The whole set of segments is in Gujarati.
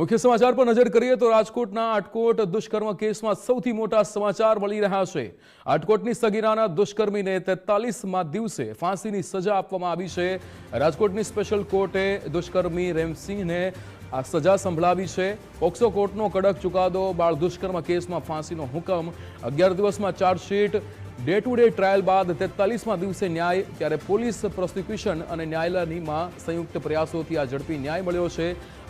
મુખ્ય સમાચાર પર નજર કરીએ તો રાજકોટના આટકોટ દુષ્કર્મ કેસમાં સૌથી મોટા સમાચાર મળી રહ્યા છે. આટકોટની સગીરાના દુષ્કર્મીને તેતાલીસમાં દિવસે ફાંસીની સજા આપવામાં આવી છે. રાજકોટની સ્પેશિયલ કોર્ટે દુષ્કર્મી રેમસિંહને આ સજા સંભળાવી છે. પોક્સો કોર્ટનો કડક ચુકાદો બાળ દુષ્કર્મ કેસમાં ફાંસીનો હુકમ. અગિયાર દિવસમાં chargesheet day to day trial બાદ તેતાલીસમાં દિવસે ન્યાય, ત્યારે પોલીસ પ્રોસિક્યુશન અને ન્યાયાલયનીમાં સંયુક્ત પ્રયાસોથી આ ઝડપી ન્યાય મળ્યો છે.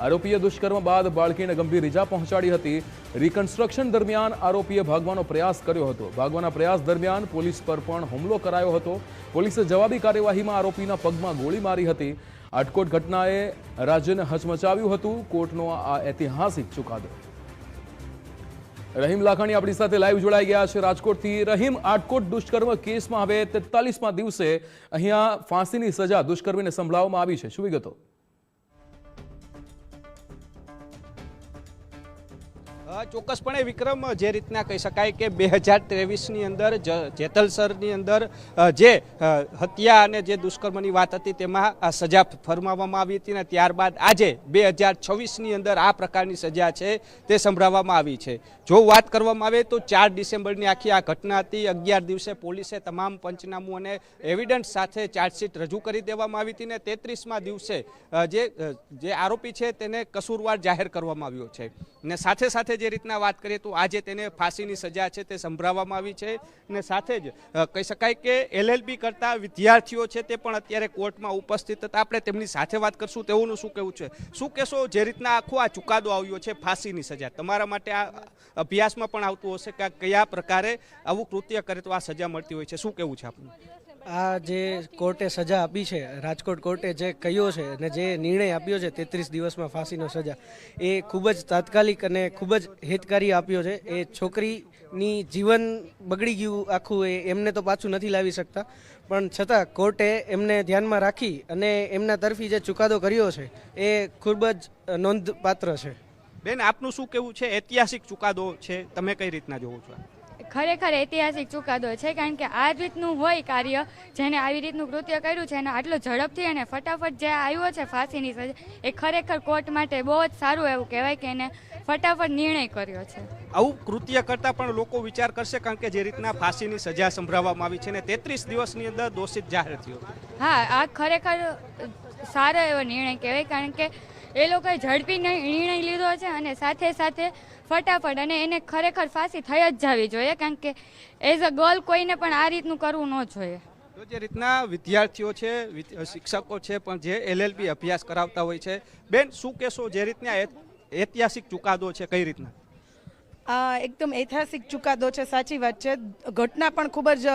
આરોપીએ દુષ્કર્મ બાદ બાળકીને ગંભીર ઇજા પહોંચાડી હતી. રિકન્સ્ટ્રક્શન દરમિયાન આરોપીએ ભાગવાનો પ્રયાસ કર્યો હતો. ભાગવાના પ્રયાસ દરમિયાન પોલીસ પર પણ હુમલો કરાયો હતો. પોલીસે જવાબી કાર્યવાહીમાં આરોપીના પગમાં ગોળી મારી હતી. આટકોટ ઘટનાએ રાજ્યને હચમચાવ્યું હતું. કોર્ટનો આ ઐતિહાસિક ચુકાદો. રહીમ લાખાણી આપણી સાથે લાઈવ જોડાઈ ગયા છે. રાજકોટથી રહીમ આટકોટ દુષ્કર્મ કેસમાં હવે તેતાલીસમાં દિવસે અહીંયા ફાંસીની સજા દુષ્કર્મીને સંભળાવવામાં આવી છે. શું વિગતો? ચોક્કસપણે વિક્રમ, જે રીતના કહી શકાય કે બે હજાર ત્રેવીસની અંદર જેતલસરની અંદર જે હત્યા અને જે દુષ્કર્મની વાત હતી તેમાં આ સજા ફરમાવવામાં આવી હતી અને ત્યારબાદ આજે બે હજાર છવ્વીસની અંદર આ પ્રકારની સજા છે તે સંભળાવવામાં આવી છે. જો વાત કરવામાં આવે તો ચાર ડિસેમ્બરની આખી આ ઘટના હતી. અગિયાર દિવસે પોલીસે તમામ પંચનામું અને એવિડન્સ સાથે ચાર્જશીટ રજૂ કરી દેવામાં આવી હતી ને તેત્રીસમાં દિવસે જે જે આરોપી છે તેને કસૂરવાર જાહેર કરવામાં આવ્યો છે. ને સાથે સાથે જે રીતના વાત કરીએ તો આજે તેને ફાંસીની સજા છે તે સંભળાવવામાં આવી છે અને સાથે જ કહી શકાય કે એલએલબી કરતા વિદ્યાર્થીઓ છે તે પણ અત્યારે કોર્ટમાં ઉપસ્થિત હતા. આપણે તેમની સાથે વાત કરશું, તેઓનું શું કહેવું છે? શું કહેશો જે રીતના આખો આ ચુકાદો આવ્યો છે ફાંસીની સજા? તમારા માટે આ અભ્યાસમાં પણ આવતું હશે કે કયા પ્રકારે આવું કૃત્ય કરે તો આ સજા મળતી હોય છે? શું કહેવું છે આપનું આ જે કોર્ટે સજા આપી છે, રાજકોટ કોર્ટે જે કહ્યો છે અને જે નિર્ણય આપ્યો છે, તેત્રીસ દિવસમાં ફાંસીનો સજા, એ ખૂબ જ તાત્કાલિક અને ખૂબ જ હિતકારી આપ્યો છે. એ છોકરીની જીવન બગડી ગયું આખું, એ એમને તો પાછું નથી લાવી શકતા. પણ છતાં કોર્ટે એમને ધ્યાનમાં રાખી અને એમના તરફી જે ચુકાદો કર્યો છે, એ ખૂબ જ નોંધપાત્ર છે. બેન, આપનું શું કહેવું છે? ઐતિહાસિક ચુકાદો છે. તમે કઈ રીતના જોવો છો? ખરેખર ઐતિહાસિક ચુકાદો છે કારણ કે આ રીતનું હોય કાર્ય જેને આવી રીતનું કૃત્ય કર્યું છે અને આટલો ઝડપથી અને ફટાફટ જે આવ્યો છે ફાંસીની સજા એ ખરેખર કોર્ટ માટે બહુ જ સારું એવું કહેવાય કે એને ફટાફટ નિર્ણય કર્યો છે. આવું કૃત્ય કરતા પણ લોકો વિચાર કરશે કારણ કે જે રીતના ફાંસીની સજા સંભળાવવામાં આવી છે ને તેત્રીસ દિવસની અંદર દોષિત જાહેર થયો હા આ ખરેખર સારો એવો નિર્ણય કહેવાય કારણ કે એ લોકોએ ઝડપી નિર્ણય લીધો છે અને સાથે સાથે ફટાફટ અને એને ખરેખર ફાંસી થઈ જ જવી જોઈએ, કારણ કે એઝ અ ગર્લ કોઈને પણ આ રીતનું કરવું ન જોઈએ. તો જે રીતના વિદ્યાર્થીઓ છે શિક્ષકો છે, પણ જે એલએલબી અભ્યાસ કરાવતા હોય છે, બેન શું કહેશો, જે રીતના ઐતિહાસિક ચુકાદો છે, કઈ રીતના? એકદમ ઐતિહાસિક ચુકાદો છે, સાચી વાત છે. ઘટના પણ ખૂબ જ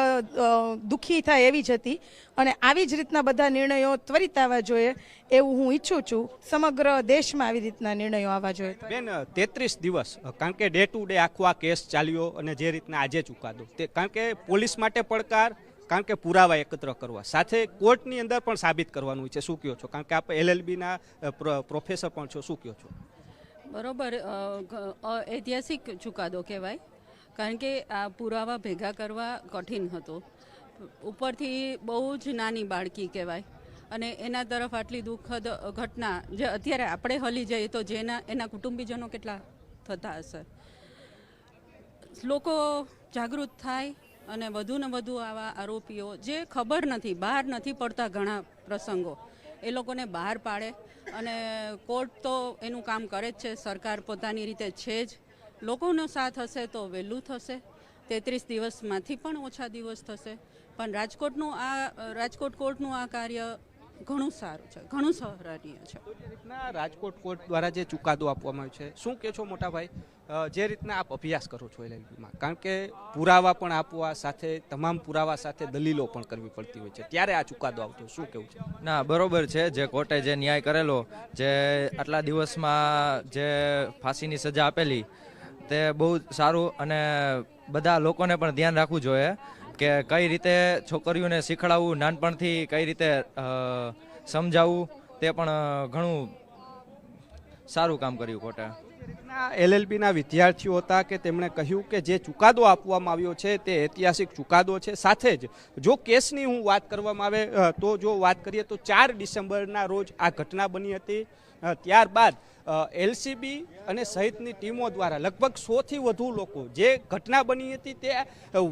દુઃખી થાય એવી જ હતી. અને આવી જ રીતના બધા નિર્ણયો ત્વરિત આવવા જોઈએ એવું હું ઈચ્છું છું. સમગ્ર દેશમાં આવી રીતના નિર્ણયો આવવા જોઈએ બેન તેત્રીસ દિવસ કારણ કે ડે ટુ ડે આખો આ કેસ ચાલ્યો અને જે રીતના આજે ચુકાદો. તે, કારણ કે પોલીસ માટે પડકાર, કારણ કે પુરાવા એકત્ર કરવા. સાથે કોર્ટની અંદર પણ સાબિત કરવાનું છે. શું કહો છો? કારણ કે આપ એલએલબીના પ્રોફેસર પણ છો. શું કહો છો? બરોબર ઐતિહાસિક ચુકાદો કહેવાય. કારણ કે આ પુરાવા ભેગા કરવા કઠિન હતો. ઉપરથી બહુ જ નાની બાળકી કહેવાય. અને એના તરફ આટલી દુઃખદ ઘટના, જે અત્યારે આપણે હલી જઈએ તો જેના, એના કુટુંબીજનો કેટલા થતા હશે લોકો જાગૃત થાય અને વધુ ને વધુ આવા આરોપીઓ, જે ખબર નથી, બહાર નથી પડતા ઘણા પ્રસંગો. એ લોકોને બહાર પાડે અને કોર્ટ તો એનું કામ કરે જ છે, સરકાર પોતાની રીતે છે જ. લોકોનો સાથ હશે તો વહેલું થશે. તેત્રીસ દિવસમાંથી પણ ઓછા દિવસ થશે. પણ રાજકોટનું આ, રાજકોટ કોર્ટનું આ કાર્ય ઘણું સારું છે, ઘણું સરાહનીય છે. રાજકોટ કોર્ટ દ્વારા જે ચુકાદો આપવામાં આવ્યો છે, શું કહે છો મોટાભાઈ? જે રીતના આપ અભ્યાસ કરો છો એલએલબીમાં? કારણ કે પુરાવા પણ આપવા સાથે, તમામ પુરાવા સાથે દલીલો પણ કરવી પડતી હોય છે. ત્યારે આ ચુકાદો આવતો શું કેવું છે? ના, બરોબર છે. જે કોર્ટે જે ન્યાય કરેલો, જે આટલા દિવસમાં જે ફાંસીની સજા આપેલી, તે બહુ સારું અને બધા લોકોને પણ ધ્યાન રાખવું જોઈએ કે કઈ રીતે છોકરીઓને શીખડાવવું, નાનપણથી કઈ રીતે સમજાવવું, તે પણ ઘણું સારું કામ કર્યું કોર્ટે. એલએલબીના વિદ્યાર્થીઓ હતા કે તેમણે કહ્યું કે જે ચુકાદો આપવામાં આવ્યો છે તે ઐતિહાસિક ચુકાદો છે. સાથે જ જો કેસની હું વાત કરવામાં આવે તો જો વાત કરીએ તો ચાર ડિસેમ્બરના રોજ આ ઘટના બની હતી. ત્યારબાદ એલસીબી અને સહિતની ટીમો દ્વારા લગભગ સોથી વધુ લોકો જે ઘટના બની હતી તે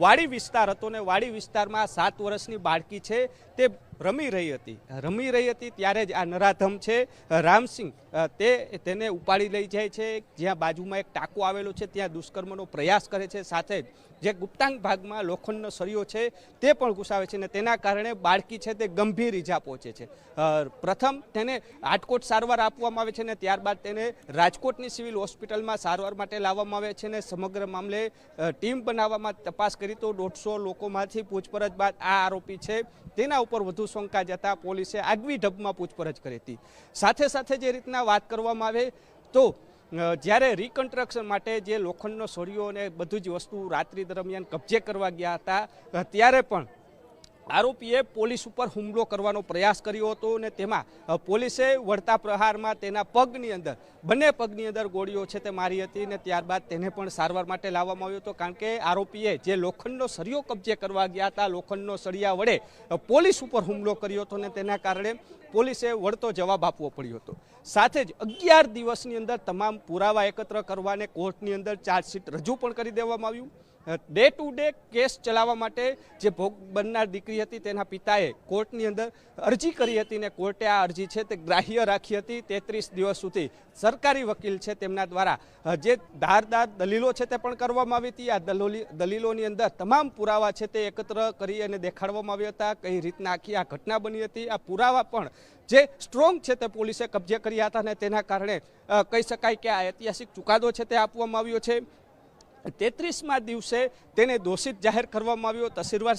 વાડી વિસ્તાર હતો ને વાડી વિસ્તારમાં સાત વર્ષની બાળકી છે. તે રમી રહી હતી. રમી રહી હતી ત્યારે જ આ નરાધમ છે રામસિંહ તે તેને ઉપાડી લઈ જાય છે. જ્યાં બાજુમાં એક ટાંકો આવેલો છે, ત્યાં દુષ્કર્મનો પ્રયાસ કરે છે. સાથે જ જે ગુપ્તાંગ ભાગમાં લોખંડનો સળિયો છે, તે પણ ઘુસાવે છે અને તેના કારણે બાળકી છે તે ગંભીર ઈજા પહોંચે છે. પ્રથમ તેને આટકોટ સારવાર આપવામાં આવે છે અને ત્યારબાદ તેને રાજકોટની સિવિલ હોસ્પિટલમાં સારવાર માટે લાવવામાં આવે છે અને સમગ્ર મામલે ટીમ બનાવવામાં તપાસ કરી તો દોઢસો લોકોમાંથી પૂછપરછ બાદ આ આરોપી છે, તેના ઉપર વધુ શંકા જતા પોલીસે આગવી ઢબમાં પૂછપરછ કરી હતી. સાથે સાથે જે રીતના વાત કરવામાં આવે તો જ્યારે રિકન્સ્ટ્રક્શન માટે જે લોખંડનો સળિયો અને બધું જ વસ્તુ રાત્રિ દરમિયાન કબજે કરવા ગયા હતા ત્યારે પણ આરોપીએ પોલીસ ઉપર હુમલો કરવાનો પ્રયાસ કર્યો હતો અને તેમાં પોલીસે વળતા પ્રહારમાં તેના પગની અંદર, બંને પગની અંદર ગોળીઓ છે તે મારી હતી અને ત્યારબાદ તેને પણ સારવાર માટે લાવવામાં આવ્યો હતો. કારણ કે આરોપીએ જે લોખંડનો સળિયો કબજે કરવા ગયા હતા, લોખંડનો સળિયા વડે પોલીસ ઉપર હુમલો કર્યો હતો અને તેના કારણે પોલીસે વળતો જવાબ આપવો પડ્યો હતો. સાથે જ અગિયાર દિવસની અંદર તમામ પુરાવા એકત્ર કરવાને કોર્ટની અંદર ચાર્જશીટ રજૂ પણ કરી દેવામાં આવ્યું. ડે ટુ ડે કેસ ચલાવવા માટે જે ભોગ બનનાર દીકરી હતી તેના પિતાએ કોર્ટની અંદર અરજી કરી હતી ને કોર્ટે આ અરજી છે તે ગ્રાહ્ય રાખી હતી તેત્રીસ દિવસ સુધી. સરકારી વકીલ છે તેમના દ્વારા જે ધારદાર દલીલો છે તે પણ કરવામાં આવી હતી. આ દલોલી, દલીલોની અંદર તમામ પુરાવા છે તે એકત્ર કરી અને દેખાડવામાં આવ્યા હતા. કઈ રીતના આખી આ ઘટના બની હતી, આ પુરાવા પણ જે સ્ટ્રોંગ છે તે પોલીસે કબજે કર્યા હતા અને તેના કારણે કહી શકાય કે આ ઐતિહાસિક ચુકાદો છે તે આપવામાં આવ્યો છે. તેત્રીસમાં દિવસે તેને દોષિત જાહેર કરવામાં આવ્યો, તસીરવાર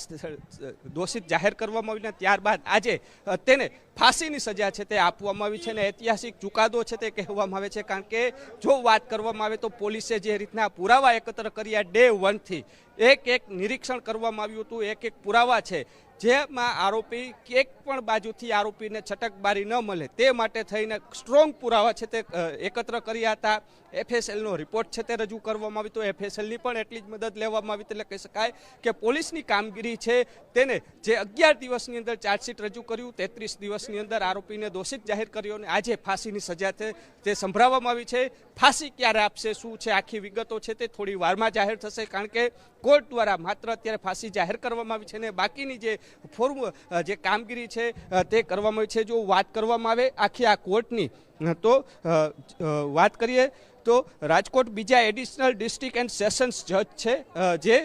દોષિત જાહેર કરવામાં આવ્યો ત્યારબાદ આજે તેને ફાંસીની સજા છે તે આપવામાં આવી છે અને ઐતિહાસિક ચુકાદો છે તે કહેવામાં આવે છે. કારણ કે જો વાત કરવામાં આવે તો પોલીસે જે રીતના પુરાવા એકત્ર કર્યા ડે વનથી, એક એક નિરીક્ષણ કરવામાં આવ્યું હતું, એક એક પુરાવા છે. જેમાં આરોપી એક પણ બાજુથી આરોપીને છટકબારી ન મળે. તે માટે થઈને સ્ટ્રોંગ પુરાવા છે તે એકત્ર કર્યા હતા. એફએસએલનો રિપોર્ટ છે તે રજૂ કરવામાં આવ્યો તો એફએસએલની પણ એટલી જ મદદ લેવામાં આવી એટલે કહી શકાય કે પોલીસની કામગીરી છે તેને જે અગિયાર દિવસની અંદર ચાર્જશીટ રજૂ કર્યું, તેત્રીસ દિવસની અંદર આરોપીને દોષિત જાહેર કર્યો અને આજે ફાંસીની સજા છે તે સંભળાવવામાં આવી છે. ફાંસી ક્યારે આપશે, શું છે, આખી વિગતો છે તે થોડી વારમાં જાહેર થશે કારણ કે કોર્ટ દ્વારા માત્ર અત્યારે ફાંસી જાહેર કરવામાં આવી છે અને બાકીની જે ફોર્મ જે કામગીરી છે તે કરવામાં આવી છે. જો વાત કરવામાં આવે આખી આ કોર્ટની તો વાત કરીએ તો રાજકોટ બીજા એડિશનલ ડિસ્ટ્રિક્ટ એન્ડ સેશન્સ જજ છે જે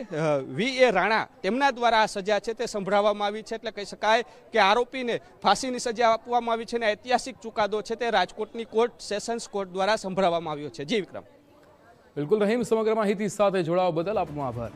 વી એ રાણા, તેમના દ્વારા આ સજા છે તે સંભળાવવામાં આવી છે. એટલે કહી શકાય કે આરોપીને ફાંસીની સજા આપવામાં આવી છે અને ઐતિહાસિક ચુકાદો છે તે રાજકોટની કોર્ટ, સેશન્સ કોર્ટ દ્વારા સંભળાવવામાં આવ્યો છે. જી, વિક્રમ. બિલકુલ રહીમ, સમગ્ર માહિતી સાથે જોડાવા બદલ આપનો આભાર.